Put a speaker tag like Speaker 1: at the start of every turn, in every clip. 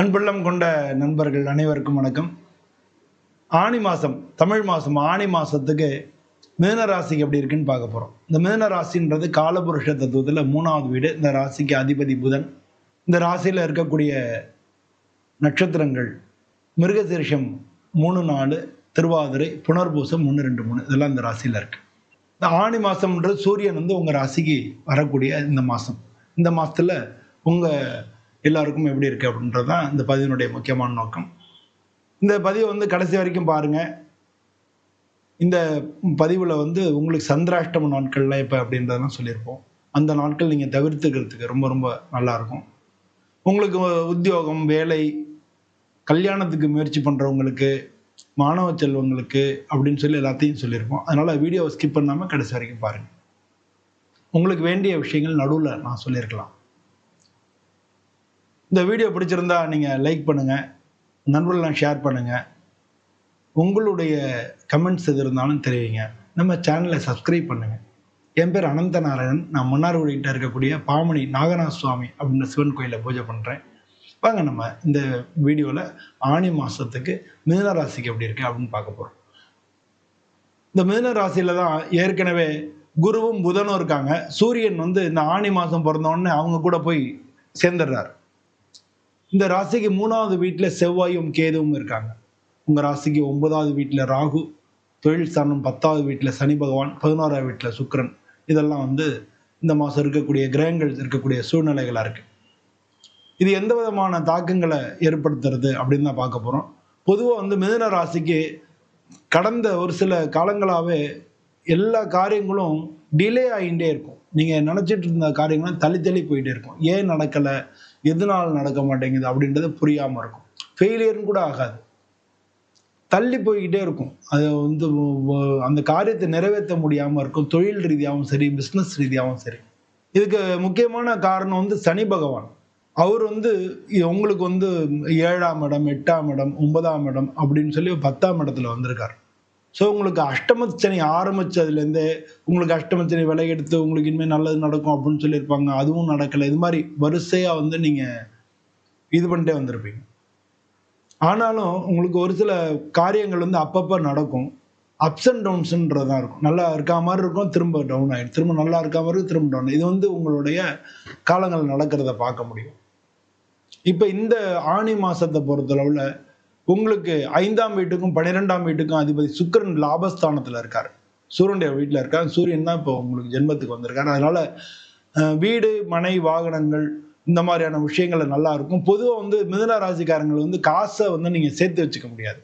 Speaker 1: அன்புள்ளம் கொண்ட நண்பர்கள் அனைவருக்கும் வணக்கம். ஆணி மாதம் தமிழ் மாதம் ஆணி மாதத்துக்கு மிதன ராசிக்கு எப்படி இருக்குன்னு பார்க்க போகிறோம் இந்த மிதன ராசின்றது காலபுருஷ தத்துவத்தில் மூணாவது வீடு. இந்த ராசிக்கு அதிபதி புதன். இந்த ராசியில் இருக்கக்கூடிய நட்சத்திரங்கள் மிருகசீரிஷம் மூணு நாலு திருவாதிரை புனர்பூசம் ஒன்று ரெண்டு மூணு இதெல்லாம் இந்த ராசியில் இருக்குது இந்த ஆணி மாதம்ன்றது சூரியன் வந்து உங்கள் ராசிக்கு வரக்கூடிய இந்த மாதம் இந்த மாதத்தில் உங்கள் எல்லாருக்கும் எப்படி இருக்குது அப்படின்றது தான் இந்த பதிவினுடைய முக்கியமான நோக்கம். இந்த பதிவை வந்து கடைசி வரைக்கும் பாருங்கள் இந்த பதிவில் வந்து உங்களுக்கு சந்திராஷ்டம நாட்கள்லாம் இப்போ அப்படின்றதெல்லாம் சொல்லியிருப்போம். அந்த நாட்கள் நீங்கள் தவிர்த்துக்கிறதுக்கு ரொம்ப ரொம்ப நல்லாயிருக்கும். உங்களுக்கு உத்தியோகம் வேலை கல்யாணத்துக்கு முயற்சி பண்ணுறவங்களுக்கு மாணவ செல்வங்களுக்கு அப்படின்னு சொல்லி எல்லாத்தையும் சொல்லியிருப்போம். அதனால் வீடியோவை ஸ்கிப் பண்ணாமல் கடைசி வரைக்கும் பாருங்கள் உங்களுக்கு வேண்டிய விஷயங்கள் நடுவில் நான் சொல்லியிருக்கலாம். இந்த வீடியோ பிடிச்சிருந்தா நீங்கள் லைக் பண்ணுங்கள் நண்பர்கள்லாம் ஷேர் பண்ணுங்கள் உங்களுடைய கமெண்ட்ஸ் எது இருந்தாலும் தெரிவிங்க. நம்ம சேனலை சப்ஸ்கிரைப் பண்ணுங்கள் என் பேர் அனந்த நாராயணன். நான் மன்னார்குடிக்கிட்ட இருக்கக்கூடிய பாமணி நாகநாத சுவாமி அப்படின்ற சிவன் கோயிலில் பூஜை பண்ணுறேன் வாங்க நம்ம இந்த வீடியோவில் ஆணி மாதத்துக்கு மிதன ராசிக்கு எப்படி இருக்குது அப்படின்னு பார்க்க போகிறோம் இந்த மிதன ராசியில் தான் ஏற்கனவே குருவும் புதனும் இருக்காங்க. சூரியன் வந்து இந்த ஆணி மாதம் பிறந்தோடனே அவங்க கூட போய் சேர்ந்துடுறாரு. இந்த ராசிக்கு மூணாவது வீட்டில் செவ்வாயும் கேதுவும் இருக்காங்க. உங்கள் ராசிக்கு ஒன்பதாவது வீட்டில் ராகு தொழில் ஸ்தானம் பத்தாவது வீட்டில் சனி பகவான் பதினோராவது வீட்டில் சுக்கரன். இதெல்லாம் வந்து இந்த மாதம் இருக்கக்கூடிய கிரகங்கள் இருக்கக்கூடிய சூழ்நிலைகளாக இருக்குது இது எந்த விதமான தாக்கங்களை ஏற்படுத்துறது அப்படின்னு தான் பார்க்க போகிறோம் பொதுவாக வந்து மிதுன ராசிக்கு கடந்த ஒரு சில காலங்களாகவே எல்லா காரியங்களும் டிலே ஆகிட்டே இருக்கும். நீங்கள் நினச்சிட்டு இருந்த காரியங்களும் தள்ளி தள்ளி போயிட்டே இருக்கும். ஏன் நடக்கலை? எதனால் நடக்க மாட்டேங்குது அப்படின்றது புரியாமல் இருக்கும். ஃபெயிலியர்னு கூட ஆகாது. தள்ளி போய்கிட்டே இருக்கும். அது வந்து அந்த காரியத்தை நிறைவேற்ற முடியாமல் இருக்கும். தொழில் ரீதியாகவும் சரி பிஸ்னஸ் ரீதியாகவும் சரி. இதுக்கு முக்கியமான காரணம் வந்து சனி பகவான். அவர் வந்து உங்களுக்கு வந்து ஏழாம் இடம் எட்டாம் இடம் ஒன்பதாம் இடம் அப்படின்னு சொல்லி பத்தாம் இடத்துல வந்திருக்கார். ஸோ உங்களுக்கு அஷ்டம சனி உங்களுக்கு அஷ்டம விலையெடுத்து விலை எடுத்து உங்களுக்கு இனிமேல் நல்லது நடக்கும் அப்படின்னு சொல்லியிருப்பாங்க. அதுவும் நடக்கலை. இது மாதிரி வரிசையாக வந்து நீங்கள் இது பண்ணிட்டே வந்திருப்பீங்க. ஆனாலும் உங்களுக்கு ஒரு சில காரியங்கள் வந்து அப்பப்போ நடக்கும். அப்ஸ் அண்ட் டவுன்ஸுன்றது தான் இருக்கும். நல்லா இருக்கா மாதிரி இருக்கும் திரும்ப டவுன் ஆகிடும் திரும்ப நல்லா இருக்கா மாதிரி இருக்கும், திரும்ப டவுன் இது வந்து உங்களுடைய காலங்கள் நடக்கிறத பார்க்க முடியும். இப்போ இந்த ஆணி மாதத்தை பொறுத்தளவில் உங்களுக்கு ஐந்தாம் வீட்டுக்கும் பன்னிரெண்டாம் வீட்டுக்கும் அதிபதி சுக்கிரன் லாபஸ்தானத்தில் இருக்கார். சூரியனுடைய வீட்டில் இருக்கார். சூரியன் தான் இப்போ உங்களுக்கு ஜென்மத்துக்கு வந்திருக்காரு. அதனால வீடு மனை வாகனங்கள் இந்த மாதிரியான விஷயங்கள் நல்லா இருக்கும். பொதுவாக வந்து மிதன ராசிக்காரங்கள் வந்து காசை வந்து நீங்கள் சேர்த்து வச்சுக்க முடியாது.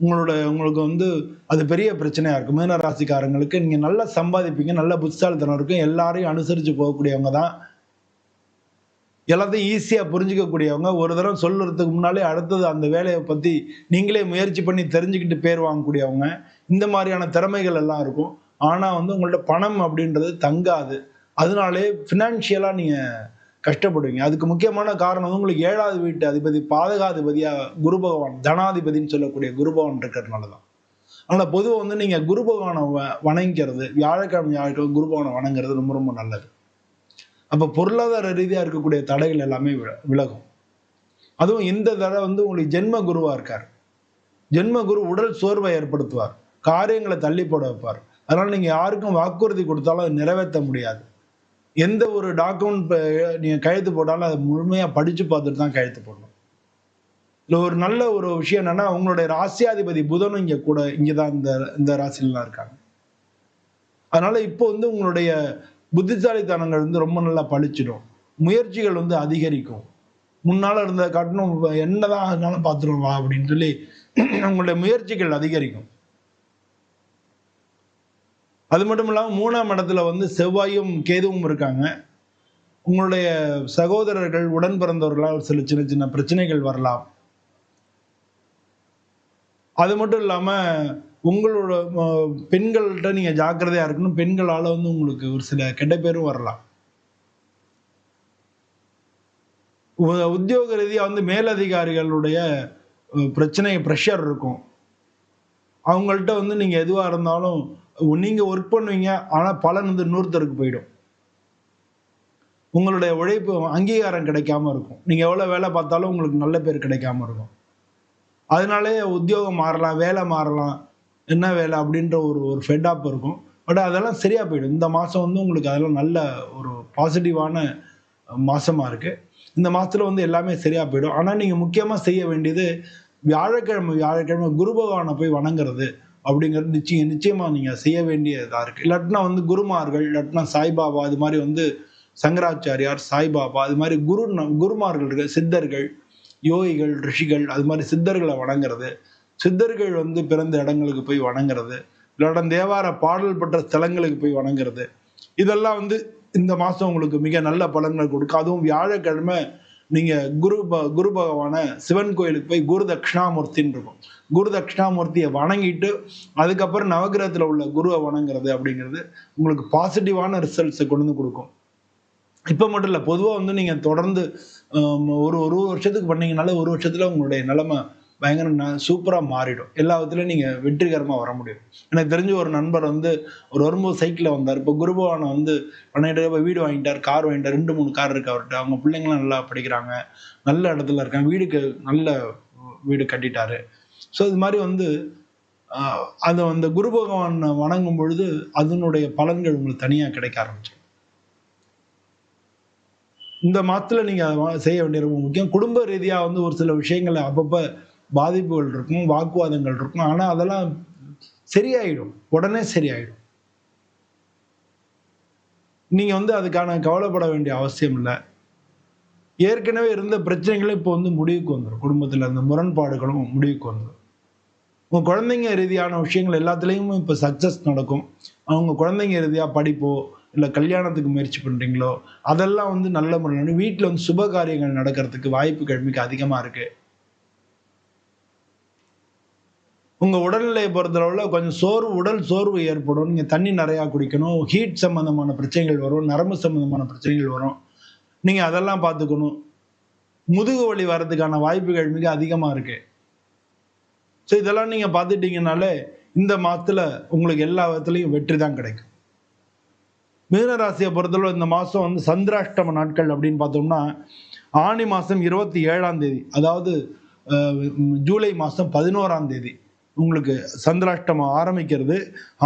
Speaker 1: உங்களோட உங்களுக்கு வந்து அது பெரிய பிரச்சனையா இருக்கும். மிதுன ராசிக்காரங்களுக்கு நீங்கள் நல்லா சம்பாதிப்பீங்க. நல்ல புத்திசாலித்தனம் இருக்கும். எல்லாரையும் அனுசரித்து போகக்கூடியவங்க தான் எல்லாத்தையும் ஈஸியாக புரிஞ்சிக்கக்கூடியவங்க. ஒரு தடவை சொல்லுறதுக்கு முன்னாலே அடுத்தது அந்த வேலையை பற்றி நீங்களே முயற்சி பண்ணி தெரிஞ்சுக்கிட்டு பேர் வாங்கக்கூடியவங்க. இந்த மாதிரியான திறமைகள் எல்லாம் இருக்கும். ஆனால் வந்து உங்கள்ட்ட பணம் அப்படின்றது தங்காது. அதனாலே ஃபினான்ஷியலாக நீங்கள் கஷ்டப்படுவீங்க. அதுக்கு முக்கியமான காரணம் வந்து உங்களுக்கு ஏழாவது வீட்டு அதிபதி பாதகாதிபதியாக குரு பகவான் தனாதிபதின்னு சொல்லக்கூடிய குரு பகவான் இருக்கிறதுனால தான். ஆனால் பொதுவாக வந்து நீங்கள் குரு பகவானை வ- வியாழக்கிழமை வியாழக்கிழமை குரு பகவானை வணங்குறது ரொம்ப ரொம்ப நல்லது. அப்போ பொருளாதார ரீதியாக இருக்கக்கூடிய தடைகள் எல்லாமே விலகும். அதுவும் இந்த தடவை வந்து உங்களுக்கு ஜென்ம குருவாக இருக்கார். ஜென்ம குரு உடல் சோர்வை ஏற்படுத்துவார். காரியங்களை தள்ளி போட வைப்பார். அதனால நீங்க யாருக்கும் வாக்குறுதி கொடுத்தாலும் அதை நிறைவேற்ற முடியாது. எந்த ஒரு டாக்குமெண்ட் நீங்க கையெழுத்து போட்டாலும் அதை முழுமையா படிச்சு பார்த்துட்டு தான் கையெழுத்து போடணும். இதுல ஒரு நல்ல ஒரு விஷயம் என்னன்னா உங்களுடைய ராசியாதிபதி புதனும் இங்க கூட இங்கதான் இந்த இந்த ராசிலாம் இருக்காங்க. அதனால இப்போ வந்து உங்களுடைய புத்திசாலித்தனங்கள் வந்து ரொம்ப நல்லா பழிச்சிடும். முயற்சிகள் வந்து அதிகரிக்கும். முன்னால இருந்த காட்டணும் என்னதான் ஆனாலும் பார்த்துருவோம் வா அப்படின்னு சொல்லி உங்களுடைய முயற்சிகள் அதிகரிக்கும். அது மட்டும் இல்லாமல் மூணாம் இடத்துல வந்து செவ்வாயும் கேதுவும் இருக்காங்க. உங்களுடைய சகோதரர்கள் உடன் பிறந்தவர்களால் சில சின்ன சின்ன பிரச்சனைகள் வரலாம். அது மட்டும் இல்லாம உங்களோட பெண்கள்கிட்ட நீங்க ஜாக்கிரதையா இருக்கணும். பெண்களால வந்து உங்களுக்கு ஒரு சில கெட்ட பேரும் வரலாம். உத்தியோக ரீதியா வந்து மேலதிகாரிகளுடைய பிரச்சனை ப்ரெஷர் இருக்கும். அவங்கள்ட்ட வந்து நீங்க எதுவா இருந்தாலும் நீங்க ஒர்க் பண்ணுவீங்க ஆனா பலன் வந்து நூறுத்தருக்கு போயிடும். உங்களுடைய உழைப்பு அங்கீகாரம் கிடைக்காம இருக்கும். நீங்கள் எவ்வளோ வேலை பார்த்தாலும் உங்களுக்கு நல்ல பேர் கிடைக்காம இருக்கும். அதனாலே உத்தியோகம் மாறலாம் வேலை மாறலாம். என்ன வேலை அப்படின்ற ஒரு ஒரு ஃபெட்டாப் இருக்கும். பட் அதெல்லாம் சரியாக போயிடும். இந்த மாதம் வந்து உங்களுக்கு அதெல்லாம் நல்ல ஒரு பாசிட்டிவான மாதமாக இருக்குது இந்த மாதத்தில் வந்து எல்லாமே சரியாக போயிடும். ஆனால் நீங்கள் முக்கியமாக செய்ய வேண்டியது வியாழக்கிழமை வியாழக்கிழமை குரு பகவானை போய் வணங்குறது அப்படிங்கிறது நிச்சயம் நிச்சயமாக நீங்கள் செய்ய வேண்டியதாக இருக்குது இல்லாட்டினா வந்து குருமார்கள் இல்லாட்டினா சாய்பாபா அது மாதிரி வந்து சங்கராச்சாரியார் சாய்பாபா அது மாதிரி குரு குருமார்கள் இருக்கு சித்தர்கள் யோகிகள் ரிஷிகள் அது மாதிரி சித்தர்களை வணங்குறது. சித்தர்கள் வந்து பிறந்த இடங்களுக்கு போய் வணங்குறது இல்லாட்ட தேவார பாடல் பெற்ற ஸ்தலங்களுக்கு போய் வணங்குறது. இதெல்லாம் வந்து இந்த மாதம் உங்களுக்கு மிக நல்ல பலன்கள் கொடுக்கும். அதுவும் வியாழக்கிழமை நீங்கள் குரு ப குரு பகவான சிவன் கோயிலுக்கு போய் குரு தட்சிணாமூர்த்தின்னு இருக்கும். குரு தட்சிணாமூர்த்தியை வணங்கிட்டு அதுக்கப்புறம் நவகிரகத்தில் உள்ள குருவை வணங்குறது அப்படிங்கிறது உங்களுக்கு பாசிட்டிவான ரிசல்ட்ஸை கொண்டு வந்து கொடுக்கும். இப்போ மட்டும் இல்லை பொதுவாக வந்து நீங்கள் தொடர்ந்து ஒரு ஒரு வருஷத்துக்கு பண்ணீங்கனால ஒரு வருஷத்தில் உங்களுடைய நிலமை பயங்கர சூப்பராக மாறிடும். எல்லா விதத்துலையும் நீங்கள் வெற்றிகரமாக வர முடியும். எனக்கு தெரிஞ்ச ஒரு நண்பர் வந்து ஒரு வரும்போது சைக்கிளில் வந்தார். இப்போ குருபவானை வந்து பண்ணிட்டு வீடு வாங்கிட்டார் கார் வாங்கிட்டார். ரெண்டு மூணு கார் இருக்கு அவர்கிட்ட அவங்க பிள்ளைங்களாம் நல்லா படிக்கிறாங்க. நல்ல இடத்துல இருக்காங்க. வீடுக்கு நல்ல வீடு கட்டிட்டாரு. ஸோ இது மாதிரி வந்து அதை அந்த குரு பகவான் வணங்கும் பொழுது அதனுடைய பலன்கள் உங்களுக்கு தனியாக கிடைக்க ஆரம்பிச்சிடும். இந்த மாதத்தில் நீங்கள் செய்ய வேண்டிய ரொம்ப முக்கியம். குடும்ப ரீதியாக வந்து ஒரு சில விஷயங்களை அப்பப்போ பாதிப்புகள் இருக்கும் வாக்குவாதங்கள் இருக்கும் ஆனால் அதெல்லாம் சரியாயிடும். உடனே சரியாயிடும். நீங்கள் வந்து அதுக்கான கவலைப்பட வேண்டிய அவசியம் இல்லை. ஏற்கனவே இருந்த பிரச்சனைகளும் இப்போ வந்து முடிவுக்கு வந்துடும் குடும்பத்தில் இருந்த முரண்பாடுகளும் முடிவுக்கு வந்துடும் உங்கள் குழந்தைங்க ரீதியான விஷயங்கள் எல்லாத்துலேயும் இப்போ சக்ஸஸ் நடக்கும். அவங்க குழந்தைங்க ரீதியாக படிப்போ இல்லை கல்யாணத்துக்கு முயற்சி பண்ணுறீங்களோ அதெல்லாம் வந்து நல்ல முறையில் வீட்டில் வந்து சுப காரியங்கள் நடக்கிறதுக்கு வாய்ப்பு கிழமைக்கு அதிகமாக இருக்குது உங்கள் உடல்நிலையை பொறுத்தளவில் கொஞ்சம் சோர்வு உடல் சோர்வு ஏற்படும். நீங்கள் தண்ணி நிறையா குடிக்கணும். ஹீட் சம்மந்தமான பிரச்சனைகள் வரும். நரம்பு சம்மந்தமான பிரச்சனைகள் வரும். நீங்கள் அதெல்லாம் பார்த்துக்கணும். முதுகு வலி வர்றதுக்கான வாய்ப்புகள் மிக அதிகமாக இருக்கு. ஸோ இதெல்லாம் நீங்கள் பார்த்துட்டீங்கனாலே இந்த மாதத்தில் உங்களுக்கு எல்லா விதத்துலையும் வெற்றி தான் கிடைக்கும். மீனராசியை பொறுத்தளவு இந்த மாதம் வந்து சந்திராஷ்டம நாட்கள் அப்படின்னு பார்த்தோம்னா ஆணி மாதம் இருபத்தி ஏழாம் தேதி அதாவது ஜூலை மாதம் பதினோராம் தேதி. உங்களுக்கு சந்திராஷ்டமம் ஆரம்பிக்கிறது.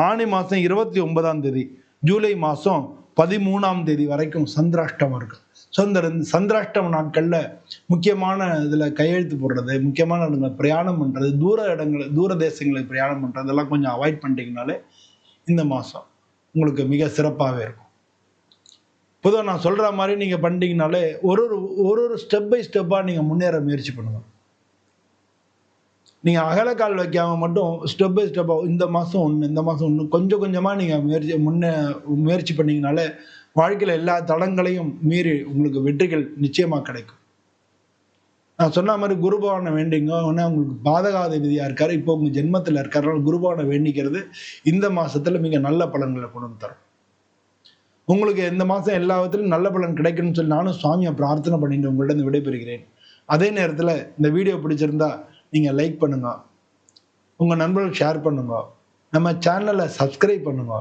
Speaker 1: ஆணி மாதம் இருபத்தி ஒன்பதாம் தேதி ஜூலை மாதம் பதிமூணாம் தேதி வரைக்கும் சந்திராஷ்டமம் இருக்கும். ஸோ சந்திராஷ்டம நாட்களில் முக்கியமான இதில் கையெழுத்து போடுறது முக்கியமான இடங்களை பிரயாணம் பண்ணுறது தூர இடங்களை தூர தேசங்களுக்கு பிரயாணம் பண்ணுறது எல்லாம் கொஞ்சம் அவாய்ட் பண்ணிட்டீங்கனாலே இந்த மாதம் உங்களுக்கு மிக சிறப்பாகவே இருக்கும். பொதுவாக நான் சொல்கிற மாதிரி நீங்கள் பண்ணிட்டீங்கனாலே ஒரு ஒரு ஒரு ஒரு ஸ்டெப் பை ஸ்டெப்பாக நீங்கள் முன்னேற முயற்சி பண்ணுங்கள் நீங்கள் அகலக்கால் வைக்காமல் மட்டும் ஸ்டெப் பை ஸ்டெப்பாக இந்த மாதம் ஒன்று இந்த மாதம் ஒன்று கொஞ்சம் கொஞ்சமாக நீங்கள் முயற்சி முன்னே முயற்சி பண்ணிங்கனால வாழ்க்கையில் எல்லா தடங்களையும் மீறி உங்களுக்கு வெற்றிகள் நிச்சயமாக கிடைக்கும். நான் சொன்ன மாதிரி குருபவனை வேண்டிங்க. உடனே உங்களுக்கு பாதகாதிபதியாக இருக்கார். இப்போ உங்கள் ஜென்மத்தில் இருக்காரு. குருபவனை வேண்டிக்கிறது இந்த மாதத்தில் மிக நல்ல பலன்களை கொண்டு தரும். உங்களுக்கு இந்த மாதம் எல்லா விதத்திலும் நல்ல பலன் கிடைக்கணும்னு சொல்லி நானும் சுவாமியை பிரார்த்தனை பண்ணிட்டு உங்கள்கிட்ட விடைபெறுகிறேன். அதே நேரத்தில் இந்த வீடியோ பிடிச்சிருந்தா நீங்கள் லைக் பண்ணுங்க. உங்கள் நண்பர்களுக்கு ஷேர் பண்ணுங்க. நம்ம சேனலை சப்ஸ்கிரைப் பண்ணுங்க.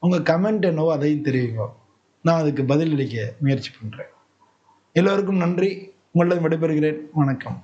Speaker 1: உங்கள் கமெண்ட் என்னவோ அதையும் தெரியுங்க நான் அதுக்கு பதிலளிக்க முயற்சி பண்ணுறேன் எல்லோருக்கும் நன்றி. உங்களிடம் விடைபெறுகிறேன். வணக்கம்.